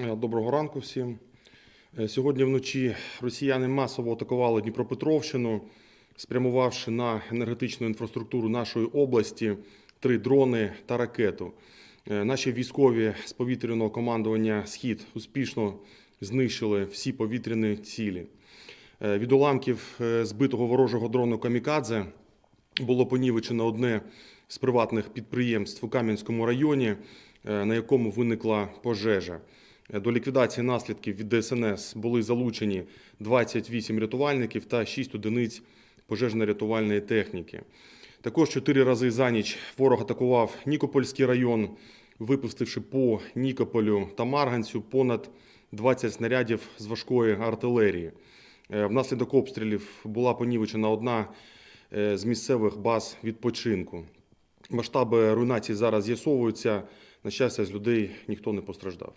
Е, Доброго ранку всім. Е, Сьогодні вночі росіяни масово атакували Дніпропетровщину, спрямувавши на енергетичну інфраструктуру нашої області три дрони та ракету. Е, Наші військові з повітряного командування Схід успішно знищили всі повітряні цілі. Від уламків збитого ворожого дрону Камікадзе було понівечено одне з приватних підприємств у Кам'янському районі, на якому виникла пожежа. Е, До ліквідації наслідків від ДСНС були залучені 28 рятувальників та 6 одиниць пожежно-рятувальної техніки. Також чотири рази за ніч ворог атакував Нікопольський район, випустивши по Нікополю та Марганцю понад 20 снарядів з важкої артилерії. Е, Внаслідок обстрілів була понівечена одна е, з місцевих баз відпочинку. Масштаби руйнації зараз з'ясовуються. На щастя, з людей ніхто не постраждав.